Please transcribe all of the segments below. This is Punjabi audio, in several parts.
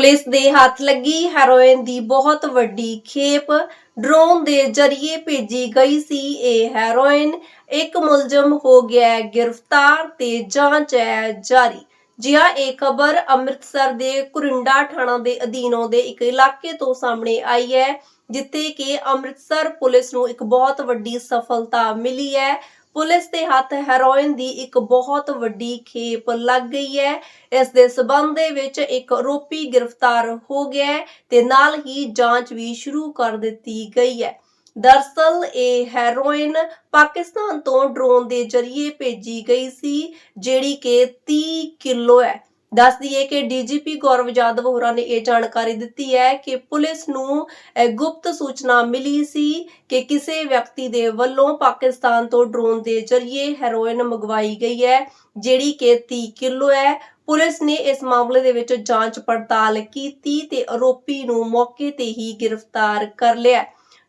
ਪੁਲਿਸ ਦੇ ਹੱਥ ਲੱਗੀ। ਹੈਰੋਇਨ ਦੀ ਬਹੁਤ ਵੱਡੀ ਖੇਪ ਡਰੋਨ ਦੇ ਜ਼ਰੀਏ ਭੇਜੀ ਗਈ ਸੀ। ਇਹ ਹੈਰੋਇਨ ਇੱਕ ਮੁਲਜ਼ਮ ਹੋ ਗਿਆ ਗ੍ਰਿਫਤਾਰ ਤੇ ਜਾਂਚ ਹੈ ਜਾਰੀ। ਜਿਹਾ ਇਹ ਖਬਰ ਅੰਮ੍ਰਿਤਸਰ ਦੇ ਕੁਰਿੰਡਾ ਥਾਣਾ ਦੇ ਅਧੀਨ ਦੇ ਇੱਕ ਇਲਾਕੇ ਤੋਂ ਸਾਹਮਣੇ ਆਈ ਹੈ, ਜਿੱਥੇ ਕਿ ਅੰਮ੍ਰਿਤਸਰ ਪੁਲਿਸ ਨੂੰ ਇੱਕ ਬਹੁਤ ਵੱਡੀ ਸਫਲਤਾ ਮਿਲੀ ਹੈ। ਪੁਲਿਸ ਦੇ ਹੱਥ ਹੈਰੋਇਨ ਦੀ ਇੱਕ ਬਹੁਤ ਵੱਡੀ ਖੇਪ ਲੱਗ ਗਈ ਹੈ। ਇਸ ਦੇ ਸਬੰਧ ਦੇ ਵਿੱਚ ਇੱਕ ਆਰੋਪੀ ਗ੍ਰਿਫਤਾਰ ਹੋ ਗਿਆ ਤੇ ਨਾਲ ਹੀ ਜਾਂਚ ਵੀ ਸ਼ੁਰੂ ਕਰ ਦਿੱਤੀ ਗਈ ਹੈ। ਦਰਸਲ ਇਹ ਹੈਰੋਇਨ ਪਾਕਿਸਤਾਨ ਤੋਂ ਡਰੋਨ ਦੇ ਜ਼ਰੀਏ ਭੇਜੀ ਗਈ ਸੀ, ਜਿਹੜੀ ਕਿ 30 ਕਿਲੋ ਹੈ। ਦੱਸ ਦਈਏ ਕਿ ਡੀਜੀਪੀ ਗੌਰਵ ਯਾਦਵ ਹੋਰਾਂ ਨੇ ਇਹ ਜਾਣਕਾਰੀ ਦਿੱਤੀ ਹੈ ਕਿ ਪੁਲਿਸ ਨੂੰ ਗੁਪਤ ਸੂਚਨਾ ਮਿਲੀ ਸੀ ਕਿ ਕਿਸੇ ਵਿਅਕਤੀ ਦੇ ਵੱਲੋਂ ਪਾਕਿਸਤਾਨ ਤੋਂ ਡਰੋਨ ਦੇ ਜ਼ਰੀਏ ਹੈਰੋਇਨ ਮੰਗਵਾਈ ਗਈ ਹੈ, ਜਿਹੜੀ ਕਿ 30 ਕਿਲੋ ਹੈ। ਪੁਲਿਸ ਨੇ ਇਸ ਮਾਮਲੇ ਦੇ ਵਿੱਚ ਜਾਂਚ ਪੜਤਾਲ ਕੀਤੀ ਤੇ ਆਰੋਪੀ ਨੂੰ ਮੌਕੇ ਤੇ ਹੀ ਗ੍ਰਿਫਤਾਰ ਕਰ ਲਿਆ।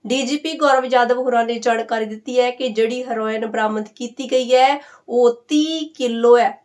ਡੀਜੀਪੀ ਗੌਰਵ ਯਾਦਵ ਹੋਰਾਂ ਨੇ ਜਾਣਕਾਰੀ ਦਿੱਤੀ ਹੈ ਕਿ ਜਿਹੜੀ ਹੈਰੋਇਨ ਬਰਾਮਦ ਕੀਤੀ ਗਈ ਹੈ, ਉਹ 30 ਕਿਲੋ ਹੈ।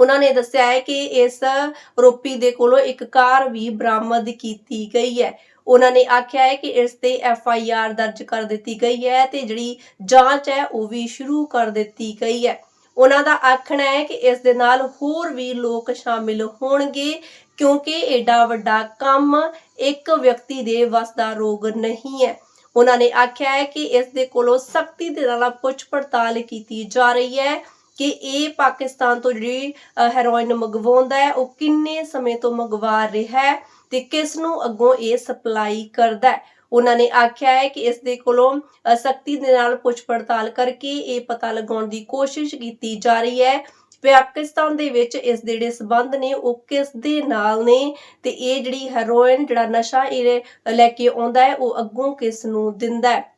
ਉਹਨਾਂ ਨੇ ਦੱਸਿਆ ਹੈ ਕਿ ਇਸ ਆਰੋਪੀ ਦੇ ਕੋਲੋਂ ਇੱਕ ਕਾਰ ਵੀ ਬਰਾਮਦ ਕੀਤੀ ਗਈ ਹੈ। ਉਹਨਾਂ ਨੇ ਆਖਿਆ ਹੈ ਕਿ ਇਸ ਤੇ ਐਫ ਆਈ ਆਰ ਦਰਜ ਕਰ ਦਿੱਤੀ ਗਈ ਹੈ ਤੇ ਜਿਹੜੀ ਜਾਂਚ ਹੈ ਉਹ ਵੀ ਸ਼ੁਰੂ ਕਰ ਦਿੱਤੀ ਗਈ ਹੈ। ਉਹਨਾਂ ਦਾ ਆਖਣਾ ਹੈ ਕਿ ਇਸ ਦੇ ਨਾਲ ਹੋਰ ਵੀ ਲੋਕ ਸ਼ਾਮਿਲ ਹੋਣਗੇ ਕਿਉਂਕਿ ਏਡਾ ਵੱਡਾ ਕੰਮ ਇੱਕ ਵਿਅਕਤੀ ਦੇ ਵੱਸ ਦਾ ਰੋਗ ਨਹੀਂ ਹੈ। ਉਹਨਾਂ ਨੇ ਆਖਿਆ ਹੈ ਕਿ ਇਸ ਦੇ ਕੋਲੋਂ ਸਖਤੀ ਦੇ ਨਾਲ ਪੁੱਛ ਪੜਤਾਲ ਕੀਤੀ ਜਾ ਰਹੀ ਹੈ। ਕਿ ਇਹ ਪਾਕਿਸਤਾਨ ਤੋਂ ਜਿਹੜੀ ਹੈਰੋਇਨ ਮੰਗਵਾਉਂਦਾ ਹੈ, ਉਹ ਕਿੰਨੇ ਸਮੇਂ ਤੋਂ ਮੰਗਵਾ ਰਿਹਾ ਹੈ ਤੇ ਕਿਸ ਨੂੰ ਅੱਗੋਂ ਇਹ ਸਪਲਾਈ ਕਰਦਾ ਹੈ? ਉਹਨਾਂ ਨੇ ਆਖਿਆ ਹੈ ਕਿ ਇਸ ਦੇ ਕੋਲੋਂ ਸਖਤੀ ਦੇ ਨਾਲ ਪੁੱਛ ਪੜਤਾਲ ਕਰਕੇ ਇਹ ਪਤਾ ਲਗਾਉਣ ਦੀ ਕੋਸ਼ਿਸ਼ ਕੀਤੀ ਜਾ ਰਹੀ ਹੈ। ਪਾਕਿਸਤਾਨ ਦੇ ਵਿੱਚ ਇਸ ਦੇ ਜਿਹੜੇ ਸਬੰਧ ਨੇ, ਉਹ ਕਿਸ ਦੇ ਨਾਲ ਨੇ? ਤੇ ਇਹ ਜਿਹੜੀ ਹੈਰੋਇਨ, ਜਿਹੜਾ ਨਸ਼ਾ ਇਹ ਲੈ ਕੇ ਆਉਂਦਾ ਹੈ, ਉਹ ਅੱਗੋਂ ਕਿਸ ਨੂੰ ਦਿੰਦਾ ਹੈ?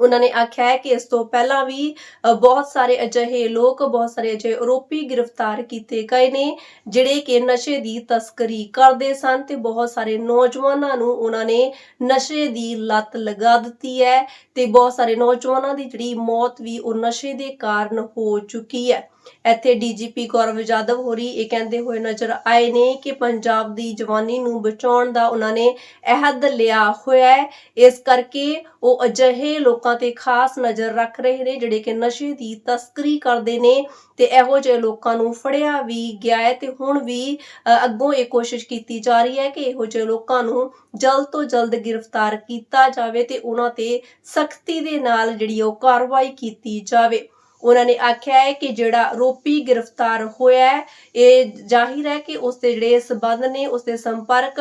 ਉਹਨਾਂ ਨੇ ਆਖਿਆ ਹੈ ਕਿ ਇਸ ਤੋਂ ਪਹਿਲਾਂ ਵੀ ਬਹੁਤ ਸਾਰੇ ਅਜਿਹੇ ਲੋਕ, ਬਹੁਤ ਸਾਰੇ ਅਜਿਹੇ ਆਰੋਪੀ ਗ੍ਰਿਫਤਾਰ ਕੀਤੇ ਗਏ ਨੇ, ਜਿਹੜੇ ਕਿ ਨਸ਼ੇ ਦੀ ਤਸਕਰੀ ਕਰਦੇ ਸਨ ਤੇ ਬਹੁਤ ਸਾਰੇ ਨੌਜਵਾਨਾਂ ਨੂੰ ਉਹਨਾਂ ਨੇ ਨਸ਼ੇ ਦੀ ਲਤ ਲਗਾ ਦਿੱਤੀ ਹੈ ਤੇ ਬਹੁਤ ਸਾਰੇ ਨੌਜਵਾਨਾਂ ਦੀ ਜਿਹੜੀ ਮੌਤ ਵੀ ਉਹ ਨਸ਼ੇ ਦੇ ਕਾਰਨ ਹੋ ਚੁੱਕੀ ਹੈ। ਇੱਥੇ ਡੀਜੀਪੀ ਗੌਰਵ ਯਾਦਵ ਹੋਰੀ ਇਹ ਕਹਿੰਦੇ ਹੋਏ ਨਜ਼ਰ ਆਏ ਨੇ ਕਿ ਪੰਜਾਬ ਦੀ ਜਵਾਨੀ ਨੂੰ ਬਚਾਉਣ ਦਾ ਉਹਨਾਂ ਨੇ ਅਹਿਦ ਲਿਆ ਹੋਇਆ ਹੈ। ਇਸ ਕਰਕੇ ਉਹ ਅਜਿਹੇ ਲੋਕਾਂ ਤੇ ਖਾਸ ਨਜ਼ਰ ਰੱਖ ਰਹੇ ਨੇ, ਜਿਹੜੇ ਕਿ ਨਸ਼ੇ ਦੀ ਤਸਕਰੀ ਕਰਦੇ ਨੇ ਤੇ ਇਹੋ ਜਿਹੇ ਲੋਕਾਂ ਨੂੰ ਫੜਿਆ ਵੀ ਗਿਆ ਹੈ ਤੇ ਹੁਣ ਵੀ ਅੱਗੋਂ ਇਹ ਕੋਸ਼ਿਸ਼ ਕੀਤੀ ਜਾ ਰਹੀ ਹੈ ਕਿ ਇਹੋ ਜਿਹੇ ਲੋਕਾਂ ਨੂੰ ਜਲਦ ਤੋਂ ਜਲਦ ਗ੍ਰਿਫਤਾਰ ਕੀਤਾ ਜਾਵੇ ਤੇ ਉਹਨਾਂ ਤੇ ਸਖਤੀ ਦੇ ਨਾਲ ਜਿਹੜੀ ਉਹ ਕਾਰਵਾਈ ਕੀਤੀ ਜਾਵੇ। ਉਹਨਾਂ ਨੇ ਆਖਿਆ ਹੈ ਕਿ ਜਿਹੜਾ ਆਰੋਪੀ ਗ੍ਰਿਫਤਾਰ ਹੋਇਆ ਹੈ, ਇਹ ਜ਼ਾਹਿਰ ਹੈ ਕਿ ਉਸ ਦੇ ਜਿਹੜੇ ਸਬੰਧ ਨੇ, ਉਸ ਦੇ ਸੰਪਰਕ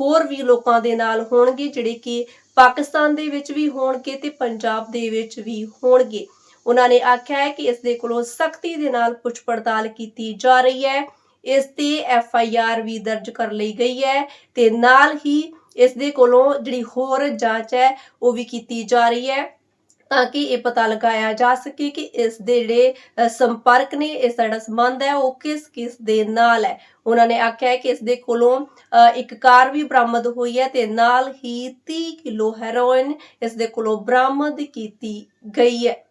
ਹੋਰ ਵੀ ਲੋਕਾਂ ਦੇ ਨਾਲ ਹੋਣਗੇ, ਜਿਹੜੇ ਕਿ ਪਾਕਿਸਤਾਨ ਦੇ ਵਿੱਚ ਵੀ ਹੋਣਗੇ ਤੇ ਪੰਜਾਬ ਦੇ ਵਿੱਚ ਵੀ ਹੋਣਗੇ। ਉਹਨਾਂ ਨੇ ਆਖਿਆ ਹੈ ਕਿ ਇਸ ਦੇ ਕੋਲੋਂ ਸਖਤੀ ਦੇ ਨਾਲ ਪੁੱਛ ਪੜਤਾਲ ਕੀਤੀ ਜਾ ਰਹੀ ਹੈ। ਇਸ ਤੇ ਐਫ ਆਈ ਆਰ ਵੀ ਦਰਜ ਕਰ ਲਈ ਗਈ ਹੈ ਤੇ ਨਾਲ ਹੀ ਇਸ ਦੇ ਕੋਲੋਂ ਜਿਹੜੀ ਹੋਰ ਜਾਂਚ ਹੈ, ਉਹ ਵੀ ਕੀਤੀ ਜਾ ਰਹੀ ਹੈ। ਤਾਂ ਕਿ ਇਹ ਪਤਾ ਲਗਾਇਆ ਜਾ ਸਕੇ ਕਿ ਇਸ ਦੇ ਜਿਹੜੇ ਸੰਪਰਕ ਨੇ ਇਸ ਦਾ ਜਿਹੜਾ ਸੰਬੰਧ ਹੈ ਉਹ ਕਿਸ ਕਿਸ ਦੇ ਨਾਲ ਹੈ। ਉਹਨਾਂ ਨੇ ਆਖਿਆ ਹੈ ਕਿ ਇਸ ਦੇ ਕੋਲੋਂ ਅ, ਇੱਕ ਕਾਰ ਵੀ ਬਰਾਮਦ ਹੋਈ ਹੈ ਤੇ ਨਾਲ ਹੀ 30 ਕਿਲੋ ਹੈਰੋਇਨ ਇਸ ਦੇ ਕੋਲੋਂ ਬਰਾਮਦ ਕੀਤੀ ਗਈ ਹੈ।